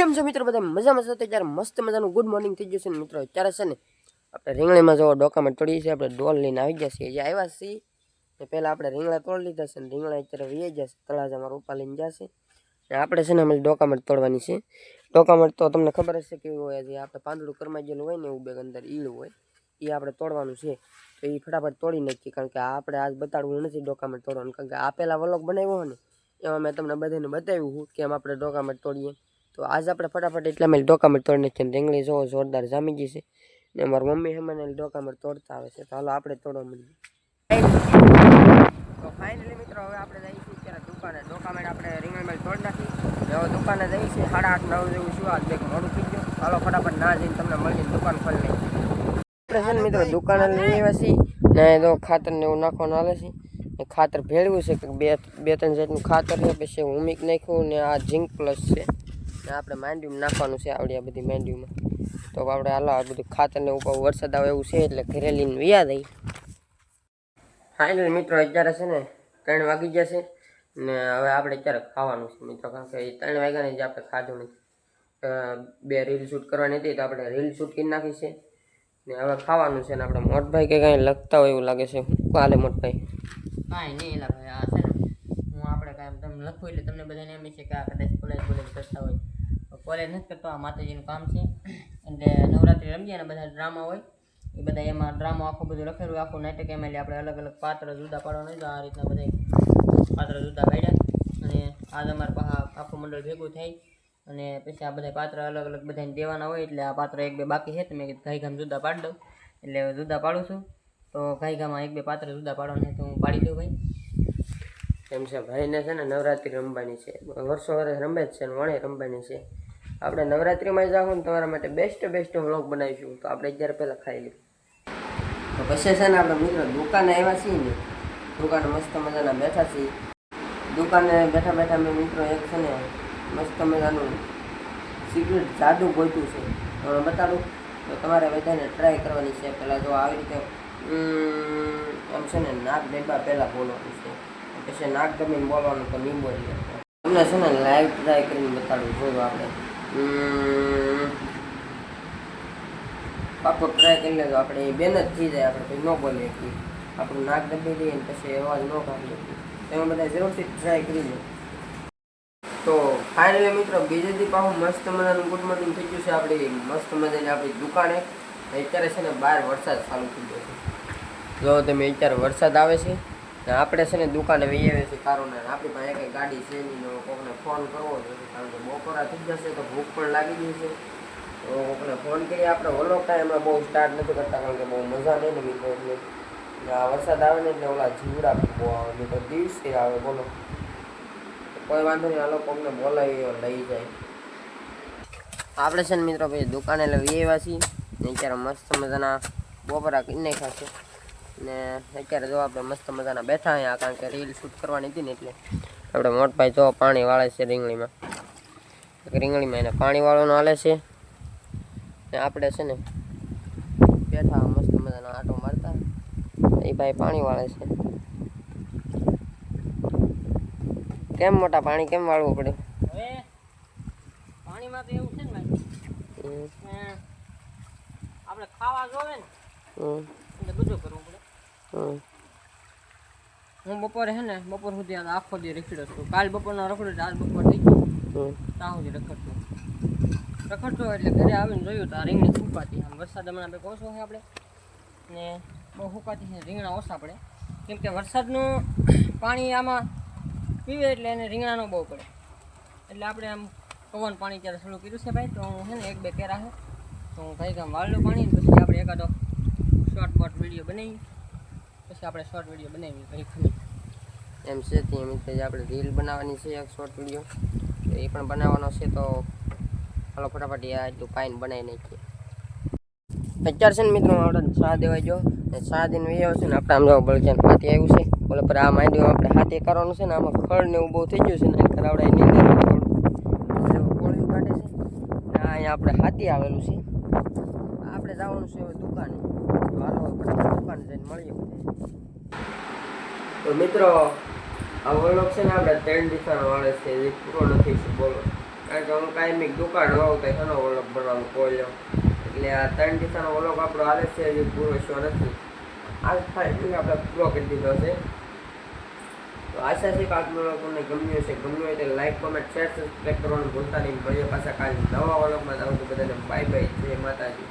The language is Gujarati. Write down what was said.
કેમ છો મિત્રો? બધા મજામાં મજા તો ત્યારે મસ્ત મજાનું ગુડ મોર્નિંગ થઈ જશે ને મિત્રો. અત્યારે છે ને આપણે રીંગણીમાં જો ડોક્યુમેન્ટ તોડીએ છીએ આપણે ડોલ લઈને આવી ગયા છીએ. જે આવ્યા છીએ. ને પહેલાં આપણે રીંગણા તોડી લીધા છે ને રીંગણા અત્યારે વીએ જશે તળાજામાં રૂપા લઈને જશે ને આપણે છે ને અમે ડોક્યુમેન્ટ તોડવાની છે. ડોક્યુમેન્ટ તો તમને ખબર હશે કેવું હોય, જે આપણે પાંદડું કરમાઈ ગયેલું હોય ને એવું બેગ અંદર ઈળ હોય એ આપણે તોડવાનું છે. તો એ ફટાફટ તોડી નાખીએ, કારણ કે આપણે આજ બતાડવું નથી ડોક્યુમેન્ટ તોડવાનું. કારણ કે આ પહેલાં વલોગ બનાવ્યો ને, એમાં મેં તમને બધાને બતાવ્યું હું કે એમ આપણે ડોક્યુમેન્ટ તોડીએ. તો આજ આપણે ફટાફટ એટલે મેં ડોક્યુમેન્ટ તોડી નાખીએ રીંગણી જોવો જોરદાર જામી ગઈ છે. ને મારી મમ્મી હમને ડોક્યુમેન્ટ તોડતા આવે છે. તો હાલો આપણે તોડવા મળીએ. તો ફાઇનલી મિત્રો હવે આપણે જઈએ છીએ આપણે રીંગણીમાં તોડી દુકાને જઈએ છીએ સાડા આઠ નવ જેવું શું આજ હાલો ફટાફટ ના જઈને તમને મળીને દુકાન ખોલી મિત્રો દુકાને લઈ આવ્યા છીએ. ને તો ખાતર ને એવું નાખવાનું આવે છે. ને ખાતર ભેળવું છે, બે બે ત્રણ જાતનું ખાતર છે. પછી હુમિક નાખ્યું ને આ ઝીંક પ્લસ છે. આપણે માંડવીમાં નાખવાનું છે આવડી આ બધી માંડવીમાં. તો આપણે હાલો આ બધું ખાતર ને ઉપર વરસાદ આવે એવું છે એટલે ઘરે લઈને વ્યા દઈ. ફાઇનલ મિત્રો અત્યારે છે ને ત્રણ વાગી છે ને હવે આપણે અત્યારે ખાવાનું છે મિત્રો, કારણ કે ત્રણ વાગ્યાને જ આપણે ખાધું નથી. બે રીલ શૂટ કરવાની હતી તો આપણે રીલ શૂટ કરી નાખી છે ને હવે ખાવાનું છે ને આપણે મોટભાઈ કે કાંઈ લખતા હોય એવું લાગે છે. કાલે મોટભાઈ? કાંઈ નહીં એલા ભાઈ, આ છે ને હું આપણે કાંઈ તમે લખવું એટલે તમને બધાને એમ છે કે આ કદાચ કોલેજ કોલેજ કોલેજ નથી કરતો, આ માતાજીનું કામ છે. એટલે નવરાત્રિ રમીએ અને બધા ડ્રામા હોય, એ બધા એમાં ડ્રામા આખું બધું લખેલું આખું નાટક એમાં આપણે અલગ અલગ પાત્ર જુદા પાડવાનું હોય તો આ રીતના બધા પાત્ર જુદા પાડ્યા. અને આજ અમારે પાછા આખું મંડળ ભેગું થાય. અને પછી આ બધા પાત્ર અલગ અલગ બધાને દેવાના હોય, એટલે આ પાત્ર એક બે બાકી છે મેં કીધું ગામ જુદા પાડી દઉં. એટલે જુદા પાડું છું. તો ઘાઈ ગામમાં એક બે પાત્ર જુદા પાડવાના તો હું પાડી દઉં ભાઈ. એમ છે, ભાઈને છે ને નવરાત્રિ રમવાની છે. વર્ષો વર્ષ રમે જ છે ને વણે રમવાની છે. આપણે નવરાત્રિમાં જાઉં ને તમારા માટે બેસ્ટ બેસ્ટ વ્લોગ બનાવીશું. તો આપણે અત્યારે પહેલાં ખાઈ લઈએ. તો પછી છે ને આપણે મિત્રો દુકાને આવ્યા છીએ ને, દુકાને મસ્ત મજાના બેઠા છીએ. દુકાને બેઠા બેઠા મેં મિત્રો એક છે ને મસ્ત મજાનું સિગરેટ જાદુ ગોતું છે. તમને બતાડું. તો તમારે બધાને ટ્રાય કરવાની છે. પહેલાં જો આવી રીતે આમ છે ને નાક ડબ્બા પહેલાં બોલવાનું છે. પછી નાક ગમીને બોલવાનું તો નહીં બોલીએ તમને છે ને લાઈવ ટ્રાય કરીને બતાડું. જોયું આપણે? પાકો ટ્રાય કરી લેજો. આપણે એ બેન જ થઈ જાય. આપણે કંઈ ન બોલીએ કે આપણું નાક દબી દઈએ ને પછી અવાજ ન કાઢીએ. એમાં બધા જરૂરથી ટ્રાય કરી લો. તો ફાઇનલી મિત્રો, બીજે દી પાછું મસ્ત મજાનું ગુડ મોર્નિંગ થઈ ગયું છે. આપણી મસ્ત મજાની આપણી દુકાને. અત્યારે છે ને બહાર વરસાદ ચાલુ થઈ ગયો છે. જો તમે અત્યારે વરસાદ આવે છે આપણે છે ને દુકાને વહી છીએ કારોને આપણી પાસે કંઈ ગાડી છે નહીં કોકને ફોન કરવો જોઈએ કારણ કે બપોરા થઈ જશે તો ભૂખ પણ લાગી ગઈ તો કોકને ફોન કરીએ. આપણે ઓલો કાંઈ બહુ સ્ટાર્ટ નથી કરતા, કારણ કે બહુ મજા નહીં ને મિત્રો, એટલે આ વરસાદ આવે ને એટલે ઓલા જીવડા બહુ આવે. નહીં તો દિવસે આવે, બોલો. કોઈ વાંધો નહીં આ લોકોને બોલાવી લઈ જાય. આપણે છે ને મિત્રો, ભાઈ દુકાને લઈ આવ્યા છીએ અત્યારે મસ્ત મજાના બપોરા કરીને છે. ને અત્યારે જો આપણે મસ્ત મજાના બેઠા અહીંયા કારણ કે રીલ શૂટ કરવાની હતી ને એટલે. આપણે મોટભાઈ જો પાણી વાળે છે રીંગણીમાં. રીંગણીમાં એને પાણી વાળવાનું હાલે છે. ને આપણે છે ને બેઠા મસ્ત મજાના આટો મારતા. એ ભાઈ પાણી વાળે છે. કેમ મોટા પાણી કેમ વાળવું પડે? પાણીમાં તો એવું છે ને ભાઈ. આપણે ખાવા જોવે ને એટલે બધું કરવું. હું બપોરે છે ને બપોર સુધી આખો દી રખડ્યો છું. કાલ બપોરનો રખડ્યો આજ બપોર થઈ ગયો ત્યાં સુધી રખડતો. રખડતો એટલે ઘરે આવીને જોયું તો આ રીંગણી સુકાતી આમ. વરસાદ હમણાં બે ઓછો છે આપણે. ને બહુ સુકાતી છે રીંગણા ઓછા પડે. કેમ કે વરસાદનું પાણી આમાં પીવે એટલે એને રીંગણાનો બહુ પડે. એટલે આપણે આમ પવન પાણી ત્યારે શરૂ કર્યું છે ભાઈ તો હું છે ને એક બે કેરા છે તો હું ભાઈ ગામ વાળલું પાણી પછી આપણે એકાદો શોર્ટ પોટ વીડિયો બનાવી પછી આપણે શોર્ટ વીડિયો બનાવી ભાઈ એમ છે એમ મિત્ર આપણે રીલ બનાવવાની છે, એક શોર્ટ વીડિયો એ પણ બનાવવાનો છે, તો હાલો ફટાફટ એ એટલું પાઇન બનાવી નાખીએ. અત્યારે છે ને મિત્રો આપણે શાહ દેવાઈ જો ને ચા દિન વહી આવશે ને આપણે આમ જાવ બળજાન હાથી આવ્યું છે. બોલે પર આ માંડ્યું આપણે હાથે કરવાનું છે ને, આમાં ખળ ને બહુ થઈ ગયું છે ને ખરાવડા એની નહીં. કોળિયું કાઢે છે. ને આ અહીંયા આપણે હાથી આવેલું છે. જવાનું છે દુકાને. હાલો દુકાને જઈને મળીએ તો મિત્રો, આ વર્લોક છે ને આપણે ત્રણ દિશાનો વાળે છે જે પૂરો નથી છે બોલો. કારણ કે હું કાયમી દુકાન હોઉં તો એનો વ્લોગ બનાવવાનું કોલ્યો એટલે આ ત્રણ દિશાનો વ્લોગ આપણો હાલે છે જે પૂરો શો નથી. આજ ફાઇનલી આપણે પૂરો કરી દીધો છે. તો આશા છે કે આજનો વ્લોગ તમને ગમ્યો છે ગમ્યો હોય તો લાઈક કોમેન્ટ શેર સબસ્ક્રાઈબ કરવાનું ભૂલતા નહીં. મળીએ પાછા કાલે નવા વ્લોગમાં જાઉં તો બધાને બાય બાય જય માતાજી.